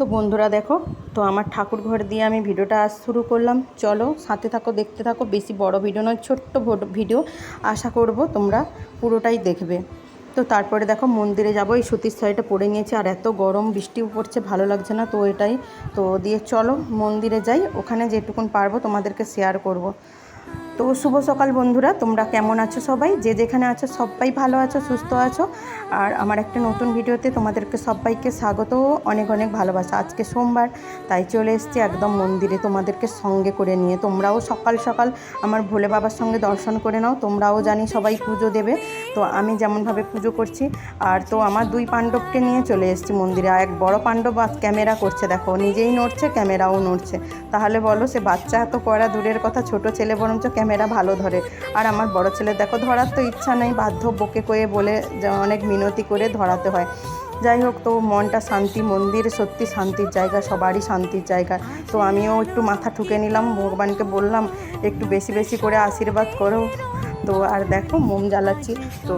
তো বন্ধুরা দেখো, তো আমার ঠাকুর ঘর দিয়ে আমি ভিডিওটা আজ শুরু করলাম। চলো সাথে থাকো, দেখতে থাকো, বেশি বড় ভিডিও নয়, ছোট্ট ভিডিও আশা করব তোমরা পুরোটাই দেখবে। তো তারপরে দেখো মন্দিরে যাব, এই সুতির শাড়িটা পরে নিয়েছি, আর এত গরম, বৃষ্টিও পড়ছে, ভালো লাগছে না তো এটাই। তো দিয়ে চলো মন্দিরে যাই, ওখানে যেটুকুন পারব তোমাদেরকে শেয়ার করব। তো শুভ সকাল বন্ধুরা, তোমরা কেমন আছো সবাই? যে যেখানে আছো সবাই ভালো আছো, সুস্থ আছো। আর আমার একটা নতুন ভিডিওতে তোমাদেরকে সবাইকে স্বাগত, অনেক অনেক ভালোবাসা। আজকে সোমবার, তাই চলে এসেছি একদম মন্দিরে তোমাদেরকে সঙ্গে করে নিয়ে। তোমরাও সকাল সকাল আমার ভোলে বাবার সঙ্গে দর্শন করে নাও, তোমরাও জানি সবাই পুজো দেবে। তো আমি যেমনভাবে পুজো করছি, আর তো আমার দুই পাণ্ডবকে নিয়ে চলে এসেছি মন্দিরে। এক বড় পাণ্ডব ক্যামেরা করছে, দেখো, নিজেই নড়ছে, ক্যামেরাও নড়ছে। তাহলে বলো, সে বাচ্চা এত করা দূরের কথা, ছোট ছেলে বরঞ্চ ক্যামেরা ভালো ধরে। আর আমার বড় ছেলে, দেখো, ধরার তো ইচ্ছা নেই বাধ্য বকে কয়ে বলে অনেক মিনতি করে ধরাতে হয়। যাই হোক, তো মনটা শান্তি, মন্দির সত্যি শান্তির জায়গা, সবারই শান্তির জায়গা। তো আমিও একটু মাথা ঠুকে নিলাম, ভগবানকে বললাম, একটু বেশি বেশি করে আশীর্বাদ করো। তো আর দেখো, মোম জ্বালাচ্ছি। তো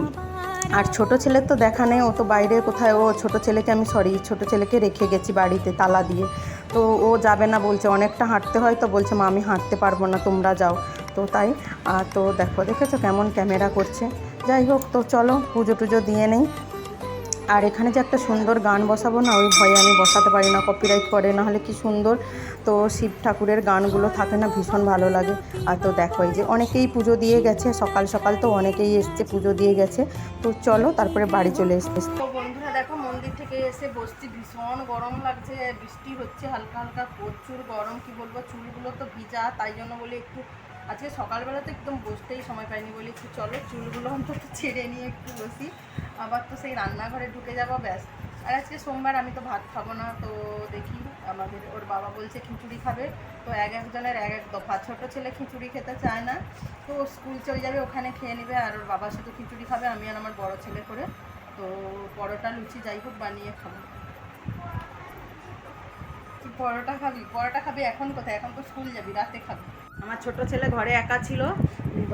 আর ছোট ছেলের তো দেখা নেই, ও তো বাইরে কোথায়, ও ছোট ছেলেকে আমি সরি ছোট ছেলেকে রেখে গেছি বাড়িতে তালা দিয়ে। তো ও যাবে না বলছে, অনেকটা হাঁটতে হয় তো বলছে, মা, আমি হাঁটতে পারব না, তোমরা যাও। তো তাই, আর তো দেখো, দেখেছ কেমন ক্যামেরা করছে? যাই হোক, তো চলো, পুজো টুজো দিয়ে নেই। আর এখানে যে একটা সুন্দর গান বসাবো না, ওই ভয়ে আমি বসাতে পারি না কপিরাইট করে না হলে কি সুন্দর। তো শিব ঠাকুরের গানগুলো থাকে না, ভীষণ ভালো লাগে। আর তো দেখো, এই যে অনেকেই পুজো দিয়ে গেছে, সকাল সকাল তো অনেকেই এসছে, পুজো দিয়ে গেছে। তো চলো, তারপরে বাড়ি চলে এসছে। তো বন্ধুরা, দেখো, মন্দির থেকে এসে বসছি, ভীষণ গরম লাগছে, বৃষ্টি হচ্ছে, হালকা হালকা, প্রচুর গরম, কি বলব, চুলগুলো তো ভিজা, তাই জন্য বলি একটু আজকে সকালবেলা তো একদম বসতেই সময় পাইনি, বলি একটু চলো, চুলগুলো অন্তত ছেড়ে নিয়ে একটু বসি। আবার তো সেই রান্নাঘরে ঢুকে যাব, ব্যাস। আর আজকে সোমবার, আমি তো ভাত খাব না, তো দেখি আমাদের ওর বাবা বলছে খিচুড়ি খাবে। তো এক একজনের এক এক দফা, ছোটো ছেলে খিচুড়ি খেতে চায় না। তো স্কুল চলে যাবে, ওখানে খেয়ে নেবে, আর ওর বাবা শুধু খিচুড়ি খাবে, আমি আর আমার বড় ছেলে করে। তো পরোটা, লুচি, যাই হোক, বানিয়ে খাব। পরোটা খাবি? পরোটা খাবি এখন কোথায়? এখন তো স্কুল যাবি, রাতে খাবি। আমার ছোট ছেলে ঘরে একা ছিল।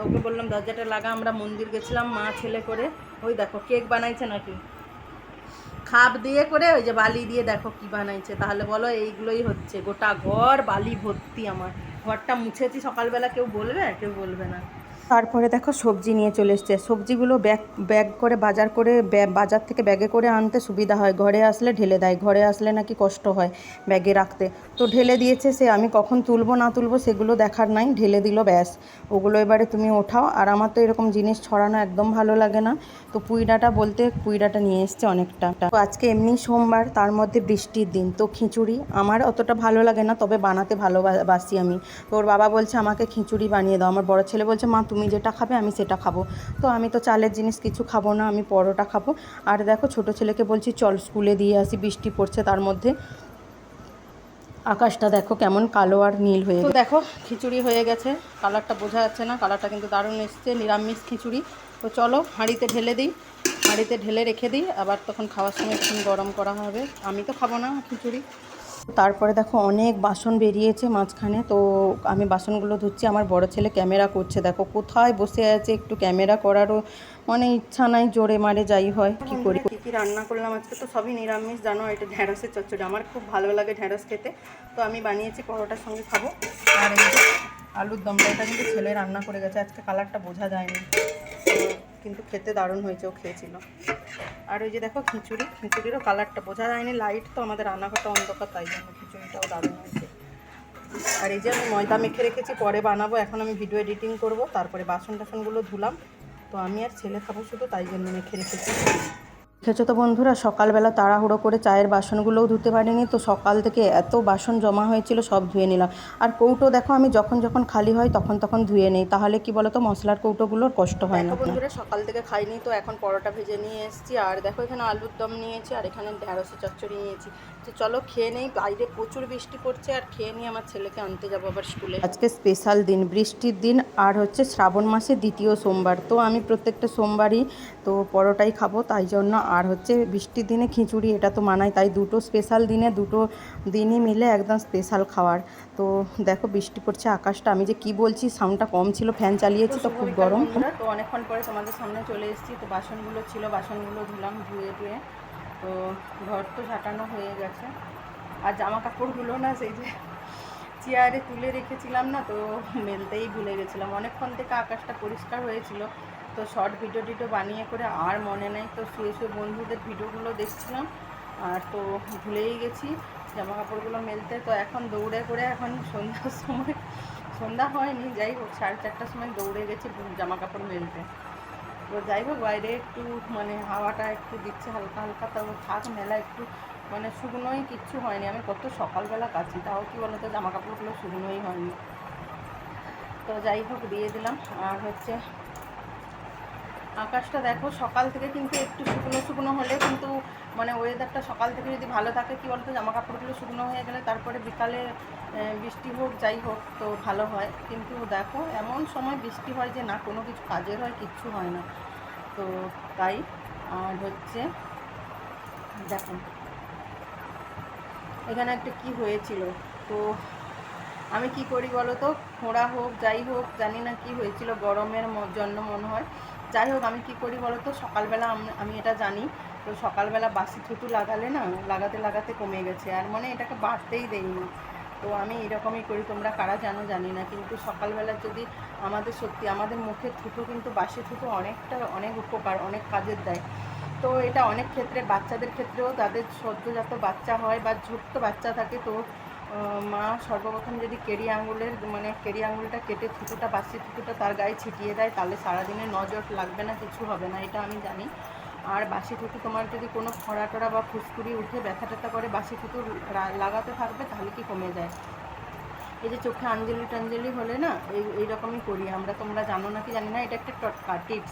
ওকে বললাম, দরজাটা লাগা, আমরা মন্দির গেছিলাম মা, ছেলে করে। ওই দেখো, কেক বানাইছে নাকি? খাপ দিয়ে করে ওই যে বালি দিয়ে দেখো কি বানাইছে। তাহলে বলো এইগুলোই হচ্ছে। গোটা ঘর বালি ভর্তি আমার। ঘরটা মুছেছি, সকালবেলা কেউ বলবে? কেউ বলবে না। তারপরে দেখো সবজি নিয়ে চলে এসছে। সবজিগুলো ব্যাগ ব্যাগ করে বাজার করে বাজার থেকে ব্যাগে করে আনতে সুবিধা হয়। ঘরে আসলে ঢেলে দেয়। ঘরে আসলে নাকি কষ্ট হয় ব্যাগে রাখতে। তো ঢেলে দিয়েছে সে, আমি কখন তুলবো না তুলবো সেগুলো দেখার নাই। ঢেলে দিল, ব্যাস। ওগুলো এবারে তুমি ওঠাও। আর আমার তো এরকম জিনিস ছড়ানো একদম ভালো লাগে না। তো পুইডাটা বলতে পুইডাটা নিয়ে এসছে অনেকটা। তো আজকে এমনি সোমবার, তার মধ্যে বৃষ্টির দিন। তো খিচুড়ি আমার অতটা ভালো লাগে না, তবে বানাতে ভালোবাসি আমি। তো ওর বাবা বলছে, আমাকে খিচুড়ি বানিয়ে দাও। আমার বড় ছেলে বলছে, মা, তুমি যেটা খাবে আমি সেটা খাব। তো আমি তো চালের জিনিস কিছু খাব না আমি পরোটা খাব। আর দেখো ছোট ছেলেকে বলছি চল স্কুলে দিয়ে আসি বৃষ্টি পড়ছে তার মধ্যে। আকাশটা দেখো কেমন কালো আর নীল হয়ে তো দেখো খিচুড়ি হয়ে গেছে। কালারটা বোঝা যাচ্ছে না কালারটা কিন্তু দারুণ এসছে নিরামিষ খিচুড়ি। তো চলো হাঁড়িতে ঢেলে দিই। হাঁড়িতে ঢেলে রেখে দিই আবার তখন খাওয়ার সময় গরম করা হবে। আমি তো খাব না খিচুড়ি। তারপরে দেখো অনেক বাসন বেরিয়েছে মাঝখানে, তো আমি বাসনগুলো ধুচ্ছি, আমার বড় ছেলে ক্যামেরা করছে, দেখো কোথায় বসে আছে একটু ক্যামেরা করারও মানে ইচ্ছা নাই, জোরে মারে যাই হয়, কি করি কী কী রান্না করলাম আজকে তো সবই নিরামিষ, জানো এটা ঢ্যাঁড়সের চচ্চড়ি, আমার খুব ভালো লাগে ঢ্যাঁড়স খেতে, তো আমি বানিয়েছি পরোটার সঙ্গে খাব, আর আলুর দমটা কিন্তু ছেলে রান্না করে গেছে, আজকে কালারটা বোঝা যায়নি। কিন্তু খেতে দারুণ হয়েছে, ও খেয়েছিল। আর ওই যে দেখো খিচুড়ি, খিচুড়িরও কালারটা বোঝা যায়নি লাইট তো আমাদের রান্নাঘরটা অন্ধকার, তাই জন্য খিচুড়িটাও দারুণ হয়েছে। আর এই যে আমি ময়দা মেখে রেখেছি, পরে বানাবো, এখন আমি ভিডিও এডিটিং করব, তারপরে বাসন টাসনগুলো ধুলাম। তো আমি আর ছেলে খাব শুধু, তাই জন্য মেখে রেখেছি। দেখেছ তো বন্ধুরা, সকালবেলা তাড়াহুড়ো করে চায়ের বাসনগুলোও ধুতে পারিনি, তো সকাল থেকে এত বাসন জমা হয়েছিল, সব ধুয়ে নিলাম। আর কৌটো দেখো, আমি যখন যখন খালি হয় তখন তখন ধুয়ে নিই, তাহলে কি বলতো, মশলার কৌটোগুলোর কষ্ট হয় না। বন্ধুরা, সকাল থেকে খাইনি, তো এখন পরোটা ভেজে নিয়ে এসেছি, আর দেখো এখানে আলুর দম নিয়েছি, আর এখানে ঢ্যাঁড়সের চচ্চড়ি নিয়েছি। তো চলো খেয়ে নেই বাইরে প্রচুর বৃষ্টি পড়ছে আর খেয়ে নিয়ে আমার ছেলেকে আনতে যাব আবার স্কুলে। আজকে স্পেশাল দিন বৃষ্টির দিন আর হচ্ছে শ্রাবণ মাসে দ্বিতীয় সোমবার। তো আমি প্রত্যেকটা সোমবারই তো পরোটাই খাব তাই জন্য আর হচ্ছে বৃষ্টির দিনে খিচুড়ি এটা তো মানাই তাই দুটো স্পেশাল দিনে দুটো দিনই মিলে একদম স্পেশাল খাওয়ার। তো দেখো বৃষ্টি পড়ছে আকাশটা আমি যে কি বলছি সাউন্ডটা কম ছিল ফ্যান চালিয়েছি তো খুব গরম। তো অনেকক্ষণ পরে তোমাদের সামনে চলে এসেছি তো বাসনগুলো ছিল বাসনগুলো ধুলাম ধুয়ে ধুয়ে তো ঘর তো ঝাঁটানো হয়ে গেছে। আর জামা কাপড়গুলো না সেই যে চেয়ারে তুলে রেখেছিলাম না, তো মেলতেই ভুলে গেছিলাম। অনেকক্ষণ থেকে আকাশটা পরিষ্কার হয়েছিল, তো শর্ট ভিডিও টিডিও বানিয়ে করে আর মনে নেই। তো শুয়ে শুয়ে বন্ধুদের ভিডিওগুলো দেখছিলাম, আর তো ভুলেই গেছি জামা কাপড়গুলো মেলতে। তো এখন দৌড়ে করে এখন সন্ধ্যার সময়, সন্ধ্যা হয়নি, যাই হোক, সাড়ে চারটার সময় দৌড়ে গেছি জামা কাপড় মেলতে। তো যাই হোক, বাইরে একটু মানে হাওয়াটা একটু দিচ্ছে, হালকা হালকা তো থাক, মেলা একটু মানে শুকনোই কিচ্ছু হয়নি। আমি কত সকালবেলা কাছি তাও কি বলতো জামা কাপড়গুলো শুকনোই হয়নি। তো যাই হোক, দিয়ে দিলাম। আর হচ্ছে আকাশটা দেখো, সকাল থেকে কিন্তু একটু শুকনো শুকনো হলে কিন্তু মানে ওয়েদারটা সকাল থেকে যদি ভালো থাকে, কি বলতো জামা কাপড়গুলো শুকনো হয়ে গেলে তারপরে বিকালে বৃষ্টি হোক, যাই হোক, তো ভালো হয়। কিন্তু দেখো, এমন সময় বৃষ্টি হয় যে না, কোনো কিছু কাজের হয়, কিচ্ছু হয় না। তো তাই, আর হচ্ছে, দেখো, এখানে একটা কি হয়েছিল? তো আমি কি করি বলো তো খোঁড়া হোক, যাই হোক, জানি না কি হয়েছিল, গরমের জন্য মনে হয়। যাই হোক, আমি কি করি বলো তো সকালবেলা আমি এটা জানি তো সকালবেলা বাসি থুতু লাগালে না, লাগাতে লাগাতে কমে গেছে। আর মানে এটাকে বাড়তেই দেইনি তো আমি এরকমই করি, তোমরা কারা জানো জানি না, কিন্তু সকালবেলা যদি আমাদের সত্যি, আমাদের মুখে থুতু কিন্তু বাসি থুতু অনেকটা, অনেক উপকার, অনেক কাজের দেয়। তো এটা অনেক ক্ষেত্রে, বাচ্চাদের ক্ষেত্রেও তাদের সদ্যজাত বাচ্চা হয় বা ছোট্ট বাচ্চা থাকে, তো মা সর্বপ্রথম যদি কেরি আঙুলের মানে কেরি আঙুলটা কেটে থুতুটা, বাসি থুতুটা তার গায়ে ছিটিয়ে দেয়, তাহলে সারাদিনে নজর লাগবে না, কিছু হবে না, এটা আমি জানি। আর বাসি থুতু তোমার যদি কোনো খরা টরা বা ফুসকুড়ি উঠে ব্যথা ট্যাথা করে, বাসি লা- লাগাতে থাকবে, তাহলে কি কমে যায়? এই যে চোখে আঞ্জলি টাঞ্জলি হলে না, এই এইরকমই করি। আমরা তোমরা জানো না কি জানি না, এটা একটা টটকা, টিপস।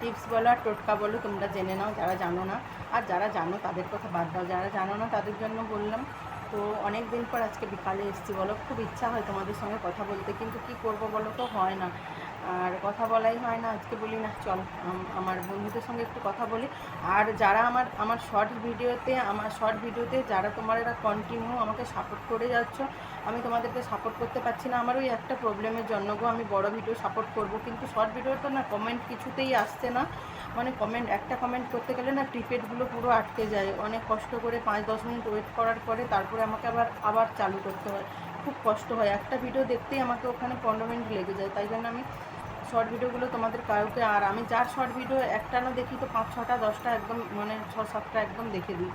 টিপস বলো আর টোটকা বলো, তোমরা জেনে নাও যারা জানো না। আর যারা জানো, তাদের কথা বাদ দাও। যারা জানো না, তাদের জন্য বললাম, তো অনেক দিন পর আজকে বিকালে এসেছি বলো। খুব ইচ্ছা হয় তোমাদের সঙ্গে কথা বলতে, কিন্তু কি করব বলো তো? হয় না। আর কথা বলাই হয় না, আজকে বলি না, চল আমার বন্ধুদের সঙ্গে একটু কথা বলি। আর যারা আমার আমার শর্ট ভিডিওতে, আমার শর্ট ভিডিওতে যারা তোমার এরা কন্টিনিউ আমাকে সাপোর্ট করে যাচ্ছ, আমি তোমাদেরকে সাপোর্ট করতে পারছি না। আমার ওই একটা প্রবলেমের জন্য গো, আমি বড় ভিডিও সাপোর্ট করব। কিন্তু শর্ট ভিডিওতে না কমেন্ট কিছুতেই আসছে না। মানে কমেন্ট একটা কমেন্ট করতে গেলে না টিকেটগুলো পুরো আটকে যায়। অনেক কষ্ট করে পাঁচ, দশ মিনিট ওয়েট করার পরে তারপরে আমাকে আবার আবার চালু করতে হয়। খুব কষ্ট হয়। একটা ভিডিও দেখতেই আমাকে ওখানে পনেরো মিনিট লেগে যায়। তাই জন্য আমি শর্ট ভিডিওগুলো তোমাদের কাউকে আর আমি যার শর্ট ভিডিও একটা না দেখি তো পাঁচ ছটা, দশটা একদম মানে ছ সাতটা একদম দেখে দিই।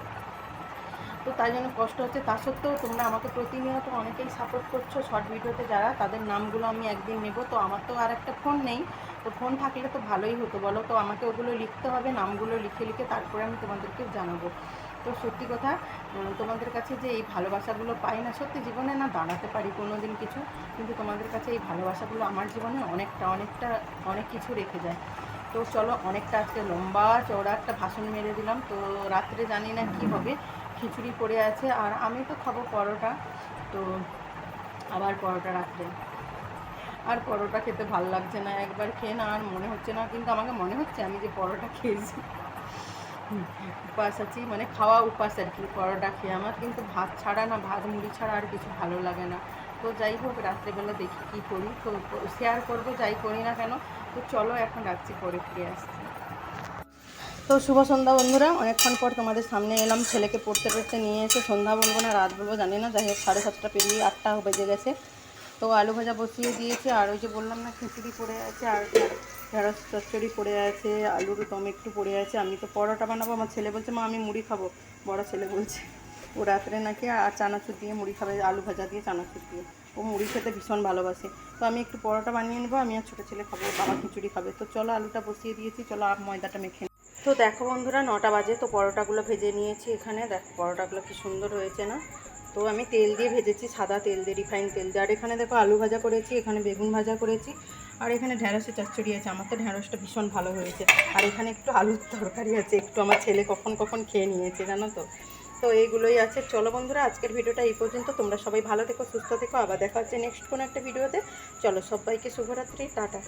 তো তাই জন্য কষ্ট হচ্ছে। তা সত্ত্বেও তোমরা আমাকে প্রতিনিয়ত অনেকেই সাপোর্ট করছ শর্ট ভিডিওতে যারা। তাদের নামগুলো আমি একদিন নেব। তো আমার তো আর একটা ফোন নেই। তো ফোন থাকলে তো ভালোই হতো। বলো তো, আমাকে ওগুলো লিখতে হবে, নামগুলো লিখে লিখে তারপরে আমি তোমাদেরকে জানাব। তো সত্যি কথা তোমাদের কাছে যে এই ভালোবাসাগুলো পাই না, সত্যি জীবনে না দাঁড়াতে পারি কোনো দিন কিছু। কিন্তু তোমাদের কাছে এই ভালোবাসাগুলো আমার জীবনে অনেকটা অনেকটা, অনেক কিছু রেখে যায়। তো চলো, অনেকটা আজকে লম্বা চওড়া একটা ভাষণ মেরে দিলাম। তো রাত্রে জানি না কি হবে, খিচুড়ি পড়ে আছে। আর আমি তো খাব পরোটা। তো আবার পরোটা রাত্রে। আর পরোটা খেতে ভালো লাগছে না, একবার খেয়ে না আর মনে হচ্ছে না। কিন্তু আমাকে মনে হচ্ছে আমি যে পরোটা খেয়েছি। উপাস আছি মানে খাওয়া উপাস আর কি, পরোটা খেয়ে আমার, কিন্তু ভাত ছাড়া না, ভাত মুড়ি ছাড়া আর কিছু ভালো লাগে না। তো যাই হোক, রাত্রেবেলা দেখি কী করি, তো শেয়ার করব, যাই করি না কেন, তো চলো এখন রাত্রি পরে ফিরে আসছি। তো শুভ সন্ধ্যা বন্ধুরা, অনেকক্ষণ পর তোমাদের সামনে এলাম, ছেলেকে পড়তে পড়তে নিয়ে এসে সন্ধ্যা বলব না, রাত বলব, জানি না, যাই হোক, সাড়ে সাতটা পেরিয়ে আটটা বেজে গেছে। তো আলু ভাজা বসিয়ে দিয়েছি, আর ওই যে বললাম না, খিচুড়ি পড়ে আছে, আর ঢেঁড়স চচ্চড়ি পড়ে আছে, আলুর টমেটো পড়ে আছে। আমি তো পরোটা বানাবো, আমার ছেলে বলছে, মা, আমি মুড়ি খাব। বড় ছেলে বলছে, ও রাত্রে নাকি আর চানাচুর দিয়ে মুড়ি খাবে, আলু ভাজা দিয়ে চানাচুর দিয়ে। ও মুড়ি খেতে ভীষণ ভালোবাসে। তো আমি একটু পরোটা বানিয়ে নেব, আমি আর ছোটো ছেলে খাব, বাবা খিচুড়ি খাবে। তো চলো আলুটা বসিয়ে দিয়েছি, চলো আর ময়দাটা মেখে। তো দেখো বন্ধুরা, নটা বাজে, তো পরোটাগুলো ভেজে নিয়েছি এখানে। দেখো, পরোটাগুলো কি সুন্দর হয়েছে না? তো আমি তেল দিয়ে ভেজেছি, সাদা তেল দিয়ে রিফাইন তেল দিয়ে। আর এখানে দেখো আলু ভাজা করেছি, এখানে বেগুন ভাজা করেছি, আর এখানে ঢ্যাঁড়সের চচ্চড়ি আছে। আমার তো ঢ্যাঁড়সটা ভীষণ ভালো হয়েছে। আর এখানে একটু আলুর তরকারি আছে, একটু আমার ছেলে কখন কখন খেয়ে নিয়েছে, জানো তো? তো এইগুলোই আছে। চলো বন্ধুরা, আজকের ভিডিওটা এই পর্যন্ত। তোমরা সবাই ভালো থেকো, সুস্থ থেকো। আবার দেখা হচ্ছে নেক্সট কোনো একটা ভিডিওতে। চলো সবাইকে শুভরাত্রি, টাটা।